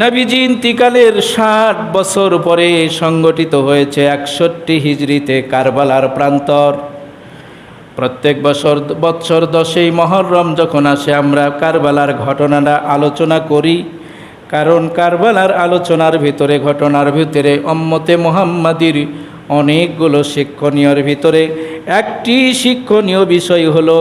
নবীজি ইন্তিকালের ষাট বছর পরে সংগঠিত হয়েছে একষট্টি হিজড়িতে কারবালার প্রান্তর। প্রত্যেক বছর বৎসর দশেই মহরম যখন আসে, আমরা কারবালার ঘটনাটা আলোচনা করি। কারণ কারবালার আলোচনার ভিতরে, ঘটনার ভিতরে অম্মতে মোহাম্মদির অনেকগুলো শিক্ষণীয়র ভিতরে। একটি শিক্ষণীয় বিষয় হলো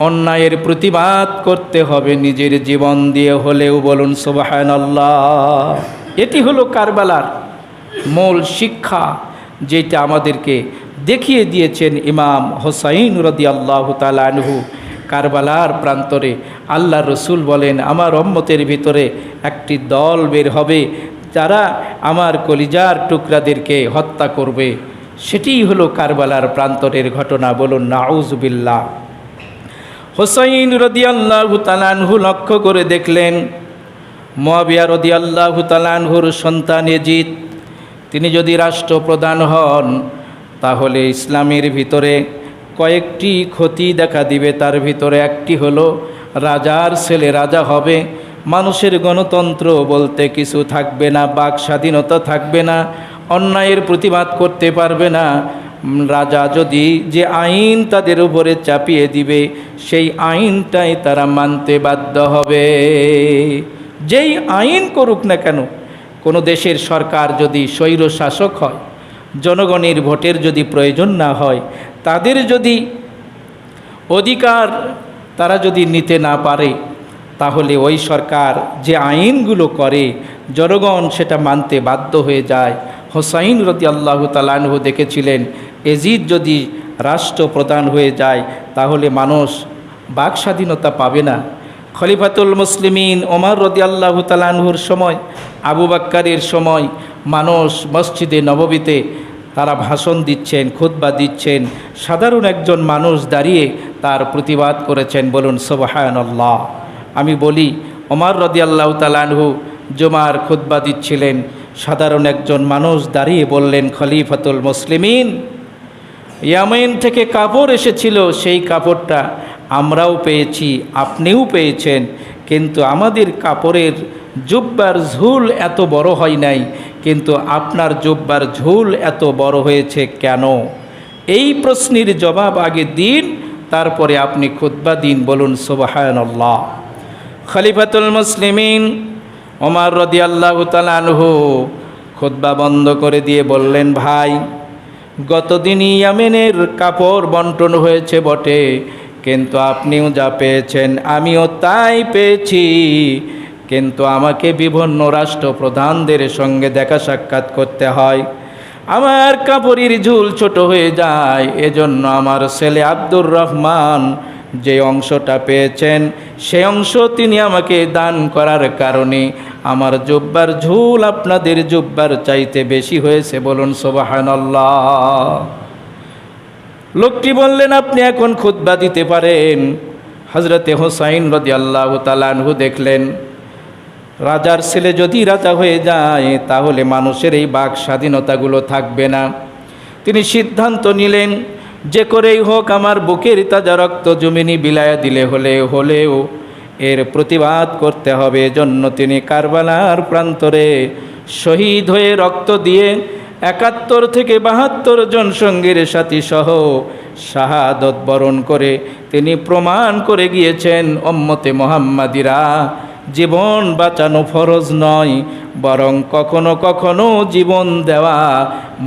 অন্যায়ের প্রতিবাদ করতে হবে নিজের জীবন দিয়ে হলেও বলুন সুবাহান আল্লাহ এটি হলো কারবালার মূল শিক্ষা যেটা আমাদেরকে দেখিয়ে দিয়েছেন ইমাম হোসাইন রদি আল্লাহ তালানহু কারবালার প্রান্তরে আল্লাহ রসুল বলেন, আমার অম্মতের ভিতরে একটি দল বের হবে যারা আমার কলিজার টুকরাদেরকে হত্যা করবে। সেটিই হলো কারবালার প্রান্তরের ঘটনা। বলুন নাউজবিল্লা হোসাইন রদিয়াল্লাহু তালানহু লক্ষ্য করে দেখলেন, মোয়াবিয়া রদিয়াল্লাহু তালানহুর সন্তান এজিদ তিনি যদি রাষ্ট্রপ্রধান হন, তাহলে ইসলামের ভিতরে কয়েকটি ক্ষতি দেখা দিবে। তার ভিতরে একটি হলো, রাজার ছেলে রাজা হবে, মানুষের গণতন্ত্র বলতে কিছু থাকবে না, বাক স্বাধীনতা থাকবে না, অন্যায়ের প্রতিবাদ করতে পারবে না রাজা যদি যে আইন তাদের উপরে চাপিয়ে দিবে, সেই আইনটাই তারা মানতে বাধ্য হবে। যেই আইন করুক না কেন, কোনো দেশের সরকার যদি স্বৈর শাসক হয়, জনগণের ভোটের যদি প্রয়োজন না হয়, তাদের যদি অধিকার তারা যদি নিতে না পারে, তাহলে ওই সরকার যে আইনগুলো করে, জনগণ সেটা মানতে বাধ্য হয়ে যায়। হোসাইন রদি আল্লাহ তালানহু দেখেছিলেন এজিদ যদি রাষ্ট্র রাষ্ট্রপ্রধান হয়ে যায়, তাহলে মানুষ বাক স্বাধীনতা পাবে না। খলিফাতুল মুসলিমিন ওমর রদি আল্লাহ তালানহুর সময়, আবু বাক্কারের সময় মানুষ মসজিদে নববীতে তারা ভাষণ দিচ্ছেন, খুতবা দিচ্ছেন। সাধারণ একজন মানুষ দাঁড়িয়ে তার প্রতিবাদ করেছেন, বলুন সোবাহায়নল্লাহ আমি বলি, ওমর রদি আল্লাহ তালানহু জুমার খুতবা দিচ্ছিলেন। সাধারণ একজন মানুষ দাঁড়িয়ে বললেন, খলিফাতুল মুসলিমিন ইয়ামেন থেকে কাপড় এসেছিল, সেই কাপড়টা আমরাও পেয়েছি, আপনিও পেয়েছেন। কিন্তু আমাদের কাপড়ের জুব্বার ঝুল এত বড় হয় নাই, কিন্তু আপনার জুব্বার ঝুল এত বড় হয়েছে কেন? এই প্রশ্নের জবাব আগে দিন, তারপরে আপনি খুদ্া দিন, বলুন সোবাহায়নল্লাহ খলিফাতুল মুসলিমিন ওমার রদি আল্লাহ তালানহু খুদ্া বন্ধ করে দিয়ে বললেন, ভাই গতদিনই ইয়ামেনের কাপড় বন্টন হয়েছে বটে, কিন্তু আপনিও যা পেয়েছেন আমিও তাই পেয়েছি। কিন্তু আমাকে বিভিন্ন রাষ্ট্রপ্রধানদের সঙ্গে দেখা সাক্ষাৎ করতে হয়। আমার কাপড়ের ঝুল ছোট হয়ে যায়, এজন্য আমার ছেলে আব্দুর রহমান যে অংশটা পেয়েছেন, সে অংশ তিনি আমাকে দান করার কারণে আমার জুব্বার ঝুল আপনাদের জুব্বার চাইতে বেশি হয়েছে, বলুন সোবাহানল্লাহ। লোকটি বললেন, আপনি এখন খুতবা দিতে পারেন। হজরতে হোসাইন রদি আল্লাহ তালানহু দেখলেন, রাজার ছেলে যদি রাজা হয়ে যায়, তাহলে মানুষের এই বাক স্বাধীনতাগুলো থাকবে না। তিনি সিদ্ধান্ত নিলেন যে করেই হোক আমার বুকের তাজা রক্ত জমিনি বিলায়া দিলে হলে হলেও এর প্রতিবাদ করতে হবে জন্য তিনি কারবালার প্রান্তরে শহীদ হয়ে রক্ত দিয়ে একাত্তর থেকে বাহাত্তর জন সঙ্গীর সাথী সহ শাহাদত বরণ করে তিনি প্রমাণ করে গিয়েছেন অম্মতে মোহাম্মাদিরা। জীবন বাঁচানো ফরজ নয়, বরং কখনো কখনো জীবন দেওয়া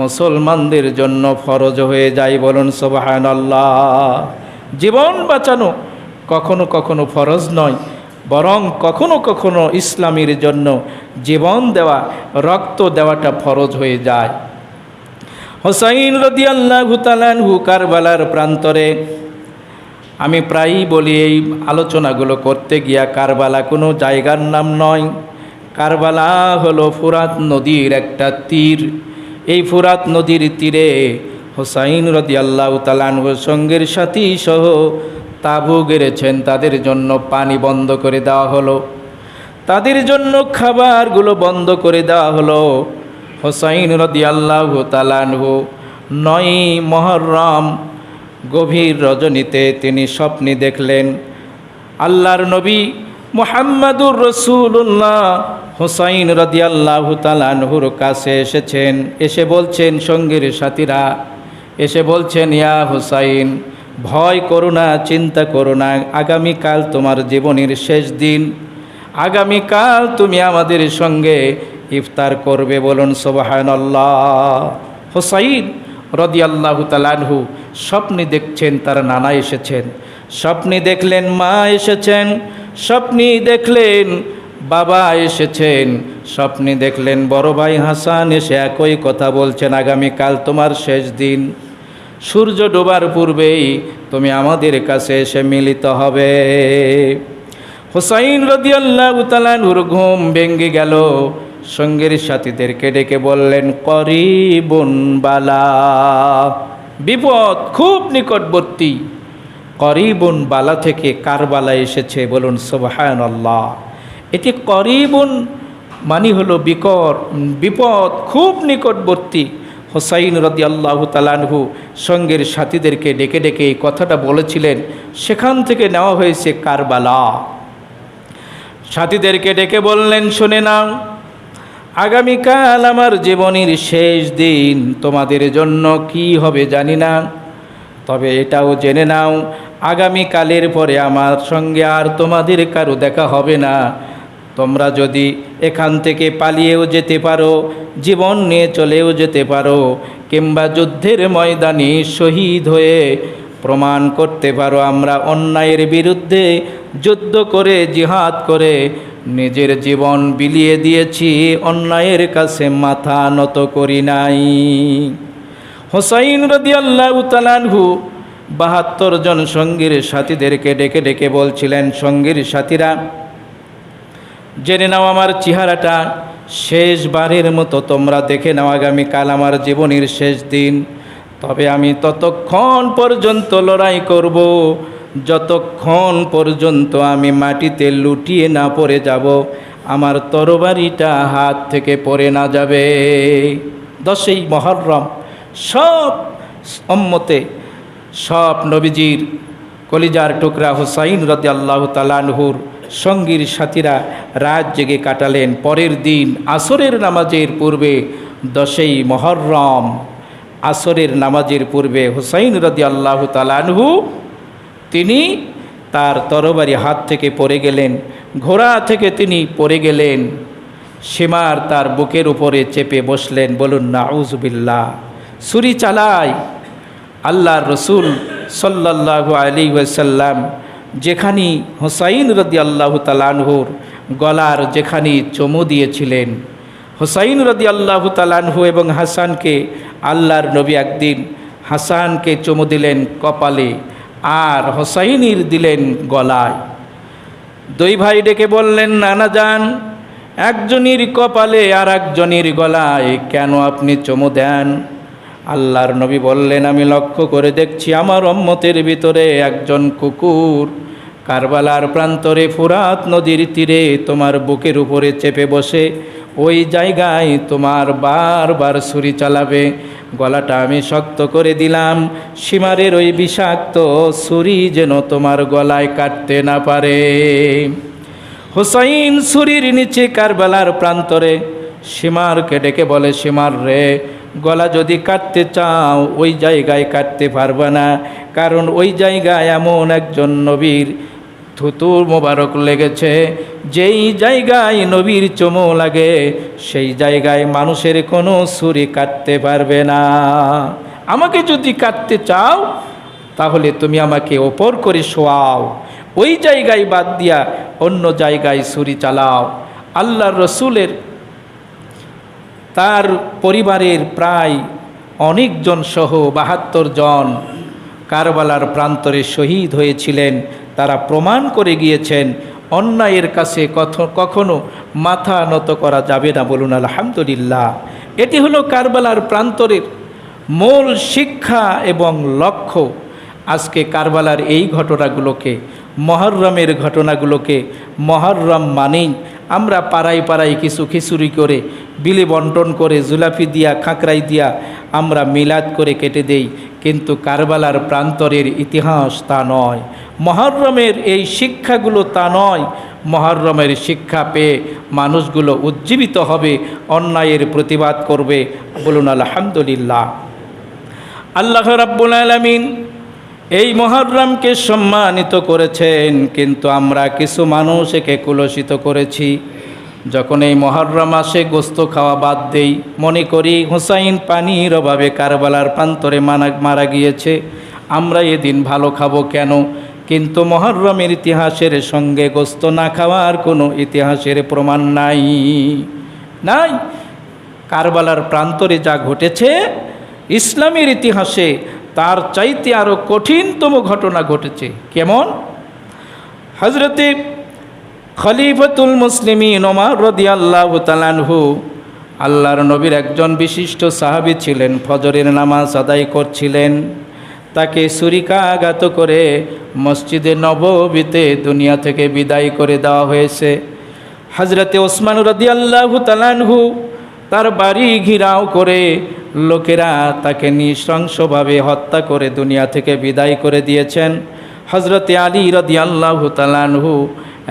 মুসলমানদের জন্য ফরজ হয়ে যায় বলুন সোবাহান আল্লাহ জীবন বাঁচানো কখনো কখনো ফরজ নয়, বরং কখনো কখনো ইসলামের জন্য জীবন দেওয়া, রক্ত দেওয়াটা ফরজ হয়ে যায়। হোসাইন রদি আল্লাহ হুতালানহু কারবালার প্রান্তরে আমি প্রায়ই বলি এই আলোচনাগুলো করতে গিয়া কারবালা কোনো জায়গার নাম নয়। কারবালা হলো ফুরাত নদীর একটা তীর। এই ফুরাত নদীর তীরে হোসাইন রদি আল্লাহ তালানহু সঙ্গের সাথী সহ তাবু গেড়েছেন। তাদের জন্য পানি বন্ধ করে দেওয়া হলো। তাদের জন্য খাবারগুলো বন্ধ করে দেওয়া হলো। হোসাইন রদি আল্লাহ তালানহু নয় মহরম গভীর রজনীতে তিনি স্বপ্নে দেখলেন আল্লাহর নবী মোহাম্মদুর রসুল্লাহ হোসাইন রদিয়াল্লাহ তালানহুর কাছে এসেছেন, এসে বলছেন, সঙ্গীর সাথীরা, এসে বলছেন, ইয়া হুসাইন, ভয় করো না, চিন্তা করো না, আগামীকাল তোমার জীবনের শেষ দিন, আগামীকাল তুমি আমাদের সঙ্গে ইফতার করবে। বলুন সোবাহান আল্লাহ হোসাইন রদিয়াল্লাহ তালানহু স্বপ্নে দেখছেন তার নানা এসেছেন। স্বপ্নে দেখলেন মা এসেছেন, স্বপ্নে দেখলেন বাবা এসেছেন, স্বপ্নে দেখলেন বড় ভাই হাসান এসে একই কথা বলছেন, আগামীকাল তোমার শেষ দিন। সূর্য ডোবার পূর্বেই তুমি আমাদের কাছে এসে মিলিত হবে। হুসাইন রদিয়াল্লাহ তালানুর ঘুম ভেঙ্গে গেল। সঙ্গের সাথীদেরকে ডেকে বললেন, করিবুন বালা। বিপদ খুব নিকটবর্তী। করিবুন বালা থেকে কারবালা এসেছে। বলুন সোবাহান আল্লাহ এটি করিবুন মানি হলো বিকট, বিপদ খুব নিকটবর্তী। হোসাইন রদি আল্লাহ তালানহু সঙ্গের সাথীদেরকে ডেকে ডেকে এই কথাটা বলেছিলেন, সেখান থেকে নেওয়া হয়েছে কারবালা। সাথীদেরকে ডেকে বললেন, শুনে নাও। আগামীকাল আমার জীবনের শেষ দিন। তোমাদের জন্য কি হবে জানি না। তবে এটাও জেনে নাও, আগামীকালের পরে আমার সঙ্গে আর তোমাদের কারও দেখা হবে না। তোমরা যদি এখান থেকে পালিয়েও যেতে পারো, জীবন নিয়ে চলেও যেতে পারো, কিংবা যুদ্ধের ময়দানে শহীদ হয়ে প্রমাণ করতে পারো, আমরা অন্যায়ের বিরুদ্ধে যুদ্ধ করে, জিহাদ করে নিজের জীবন বিলিয়ে দিয়েছি, অন্যায়ের কাছে মাথা নত করি নাই। হোসাইন রদি আল্লাহ তালানহু বাহাত্তর জন সঙ্গীর সাথীদেরকে ডেকে ডেকে বলছিলেন, সঙ্গীর সাথীরা, জেনে নাও আমার চেহারাটা, শেষবারের মতো তোমরা দেখে নাও আগামীকাল আমার জীবনের শেষ দিন। তবে আমি ততক্ষণ পর্যন্ত লড়াই করব যতক্ষণ পর্যন্ত আমি মাটিতে লুটিয়ে না পড়ে যাব, আমার তরবারিটা হাত থেকে পড়ে না যাবে। দশই মহরম, সব সম্মতে সব নবীজির কলিজার টুকরা হুসাইন রদি আল্লাহ তালানহুর সঙ্গীর সাথীরা রাত জেগে কাটালেন। পরের দিন আসরের নামাজের পূর্বে দশই মহরম, আসরের নামাজের পূর্বে হুসাইন রদি আল্লাহ তালানহু তিনি তার তরবারি হাত থেকে পড়ে গেলেন, ঘোড়া থেকে তিনি পড়ে গেলেন। সীমার তার বুকের উপরে চেপে বসলেন, বলুন না নাউজবিল্লা ছুরি চালায় আল্লাহর রসুল সাল্লাহ আলী ওয়াসাল্লাম যেখানে হোসাইন রদি আল্লাহ তালানহুর গলার যেখানে চমু দিয়েছিলেন, হোসাইন রদি আল্লাহ তালানহু এবং হাসানকে আল্লাহর নবী একদিন হাসানকে চমু দিলেন কপালে। আর হোসাইনির দিলেন গলায়। দুই ভাই ডেকে বললেন, নানা যান একজনের কপালে আর একজনের গলায় কেন আপনি চমু দেন? আল্লাহর নবী বললেন, আমি লক্ষ্য করে দেখছি আমার অম্মতের ভিতরে একজন কুকুর কারবালার প্রান্তরে ফুরাত নদীর তীরে তোমার বুকের উপরে চেপে বসে ওই জায়গায় তোমার বারবার ছুরি চালাবে। গলাটা আমি শক্ত করে দিলাম। সীমারের ওই বিষাক্ত ছুরি যেন তোমার গলায় কাটতে না পারে। হুসাইন ছুরির নিচে কারবেলার প্রান্তরে সীমারকে ডেকে বলে, সীমার রে, গলা যদি কাটতে চাও, ওই জায়গায় কাটতে পারবে না। কারণ ওই জায়গায় এমন একজন নবীর থুতুর মোবারক লেগেছে। যেই জায়গায় নবীর চমো লাগে, সেই জায়গায় মানুষের কোনো ছুরি কাটতে পারবে না। আমাকে যদি কাটতে চাও, তাহলে তুমি আমাকে ওপর করে শোয়াও। ওই জায়গায় বাদ দিয়া অন্য জায়গায় ছুরি চালাও। আল্লাহর রসুলের, তার পরিবারের প্রায় অনেকজন সহ বাহাত্তর জন কারবালার প্রান্তরে শহীদ হয়েছিলেন। তারা প্রমাণ করে গিয়েছেন, অন্যায়ের কাছে কখনো মাথা নত করা যাবে না বলুন আলহামদুলিল্লাহ। এটি হলো কারবালার প্রান্তরের মূল শিক্ষা এবং লক্ষ্য। আজকে কারবালার এই ঘটনাগুলোকে, মহরমের ঘটনাগুলোকে, মহরম মানেই আমরা পাড়ায় পাড়ায় কিছু খিচুড়ি করে, বিলি বন্টন করে, জুলাফি দিয়া খাঁকরাই দিয়া আমরা মিলাদ করে কেটে দেই, কিন্তু কারবালার প্রান্তরের ইতিহাস তা নয়। মহরমের এই শিক্ষাগুলো তা নয়। মহরমের শিক্ষা পেয়ে মানুষগুলো উজ্জীবিত হবে, অন্যায়ের প্রতিবাদ করবে। বলুন, আলহামদুলিল্লাহ। আল্লাহ রাব্বুল আলামিন এই মহরমকে সম্মানিত করেছেন, কিন্তু আমরা কিছু মানুষ একে কুলসিত করেছি। যখন এই মহরম আসে, গোস্ত খাওয়া বাদ দেই। মনে করি হুসাইন পানির অভাবে কারবালার প্রান্তরে মানা মারা গিয়েছে। আমরা এদিন ভালো খাব কেন? কিন্তু মহরমের ইতিহাসের সঙ্গে গোস্ত না খাওয়ার কোনো ইতিহাসের প্রমাণ নাই। নাই। কারবালার প্রান্তরে যা ঘটেছে, ইসলামের ইতিহাসে তার চাইতে আরও কঠিনতম ঘটনা ঘটেছে। কেমন? হজরতে খলিফতুল মুসলিমিন ওমর রদি আল্লাহ তালানহু আল্লাহর নবীর একজন বিশিষ্ট সাহাবী ছিলেন, ফজরের নামাজ আদায় করছিলেন। তাকে ছুরিকাঘাত করে মসজিদে নববীতে দুনিয়া থেকে বিদায় করে দেওয়া হয়েছে। হজরতে ওসমান রদি তালানহু তার বাড়ি ঘিরাও করে লোকেরা তাকে নৃশংসভাবে হত্যা করে দুনিয়া থেকে বিদায় করে দিয়েছেন। হজরতে আলী রদি আল্লাহ তালানহু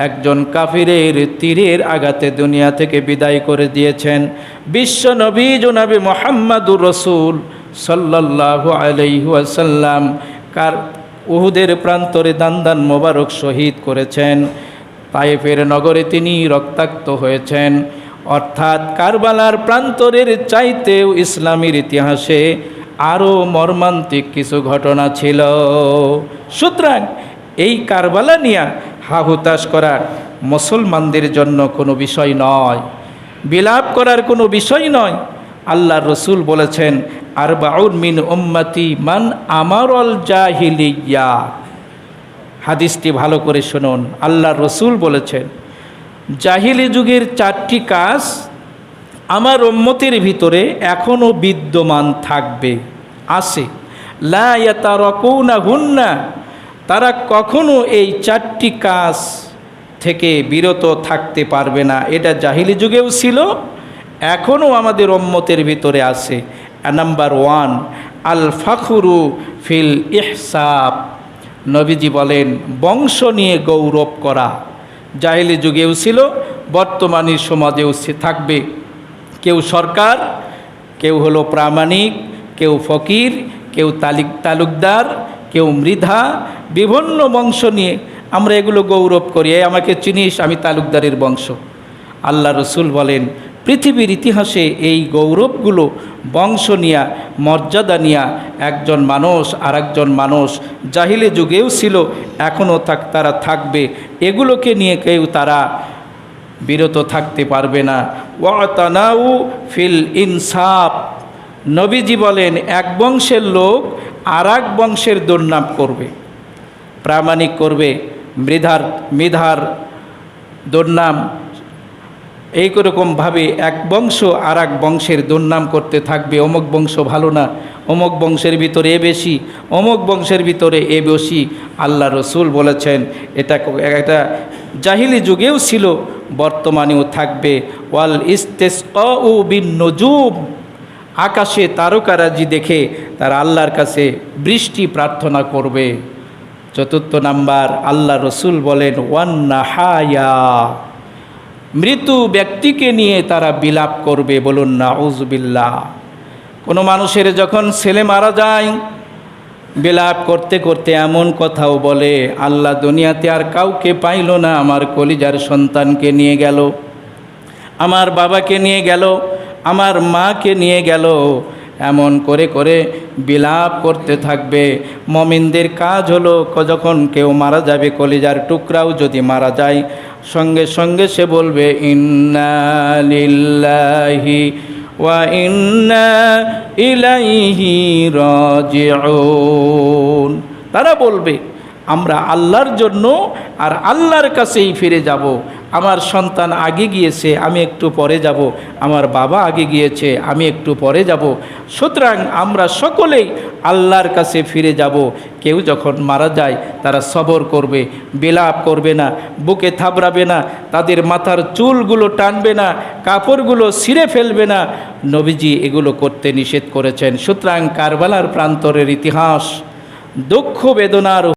একজন কাফিরের তীরের আঘাতে দুনিয়া থেকে বিদায় করে দিয়েছেন। বিশ্ব নবী জনাবে মোহাম্মদুর রসুল সাল্লাহ আলহিহাসাল্লাম কার উহুদের প্রান্তরে দান্দান মোবারক শহীদ করেছেন। তাইফের নগরে তিনি রক্তাক্ত হয়েছেন। অর্থাৎ কারবালার প্রান্তরের চাইতেও ইসলামের ইতিহাসে আরও মর্মান্তিক কিছু ঘটনা ছিল। সুতরাং এই কারবালা নিয়ে হাহুতাশ করা মুসলমানদের জন্য কোনো বিষয় নয়। বিলাপ করার কোনো বিষয় নয়। আল্লাহ রসুল বলেছেন আর বাউন মিন উম্মতি মান আমার আমারল জাহিলিয়া। হাদিসটি ভালো করে শুনুন। আল্লাহ রসুল বলেছেন, জাহিলি যুগের চারটি কাজ আমার উম্মতের ভিতরে এখনও বিদ্যমান থাকবে। লায়াতারকুনা হুন্না তারা কখনো এই চারটি কাজ থেকে বিরত থাকতে পারবে না। এটা জাহিলি যুগেও ছিল এখনও আমাদের উম্মতের ভিতরে আছে। নাম্বার ওয়ান, আল ফাখুরু ফিল ইহসাব। নবীজি বলেন, বংশ নিয়ে গৌরব করা। জাহিলি যুগেও ছিল বর্তমানের সমাজেও থাকবে। কেউ সরকার, কেউ হলো প্রামাণিক, কেউ ফকির, কেউ তালিক, তালুকদার, কেউ মৃধা, বিভিন্ন বংশ নিয়ে আমরা এগুলো গৌরব করি। এই আমাকে চিনিস, আমি তালুকদারের বংশ। আল্লাহ রসুল বলেন পৃথিবীর ইতিহাসে এই গৌরবগুলো বংশ নিয়া, মর্যাদা নিয়া একজন মানুষ আর একজন মানুষ জাহিলে যুগেও ছিল এখনও থাক, তারা থাকবে। এগুলোকে নিয়ে কেউ তারা বিরত থাকতে পারবে না। ওয়াতানাউ ফিল ইনসাফ। নবীজি বলেন, এক বংশের লোক আর এক বংশের দুর্নাম করবে, প্রামাণিক করবে, মৃধার মৃধার দুর্নাম এই রকমভাবে এক বংশ আর এক বংশের দুর্নাম করতে থাকবে। অমুক বংশ ভালো না, অমুক বংশের ভিতরে এ বেশি, অমুক বংশের ভিতরে এ বেশি। আল্লাহ রসুল বলেছেন, এটা এটা জাহিলি যুগেও ছিল, বর্তমানেও থাকবে। ওয়াল ইস্তেস নজুব আকাশে তারকারাজি দেখে তারা আল্লাহর কাছে বৃষ্টি প্রার্থনা করবে। চতুর্থ নাম্বার, আল্লাহ রসুল বলেন ওয়ান্না হায়া মৃত্যু ব্যক্তিকে নিয়ে তারা বিলাপ করবে, বলুন না উজবিল্লা কোনো মানুষের যখন ছেলে মারা যায়, বিলাপ করতে করতে এমন কথাও বলে, আল্লাহ দুনিয়াতে আর কাউকে পাইল না, আমার কলিজার সন্তানকে নিয়ে গেল, আমার বাবাকে নিয়ে গেল, আমার মাকে নিয়ে গেল। এমন করে করে বিলাপ করতে থাকবে। মমিনদের কাজ হলো, যখন কেউ মারা যাবে, কলিজার টুকরাও যদি মারা যায় সঙ্গে সঙ্গে সে বলবে ইন্নালিল্লাহি ওয়া ইন্না ইলাইহি রাজিউন। তারা বলবে আমরা আল্লাহর জন্য আর আল্লাহর কাছেই ফিরে যাব। আমার সন্তান আগে গিয়েছে, আমি একটু পরে যাব। আমার বাবা আগে গিয়েছে, আমি একটু পরে যাব। সুতরাং আমরা সকলেই আল্লাহর কাছে ফিরে যাব। কেউ যখন মারা যায়, তারা সবর করবে, বিলাপ করবে না, বুকে থাবড়াবে না, তাদের মাথার চুলগুলো টানবে না, কাপড়গুলো ছিঁড়ে ফেলবে না। নবীজি এগুলো করতে নিষেধ করেছেন। সুতরাং কারবালার প্রান্তরের ইতিহাস, দুঃখ বেদনার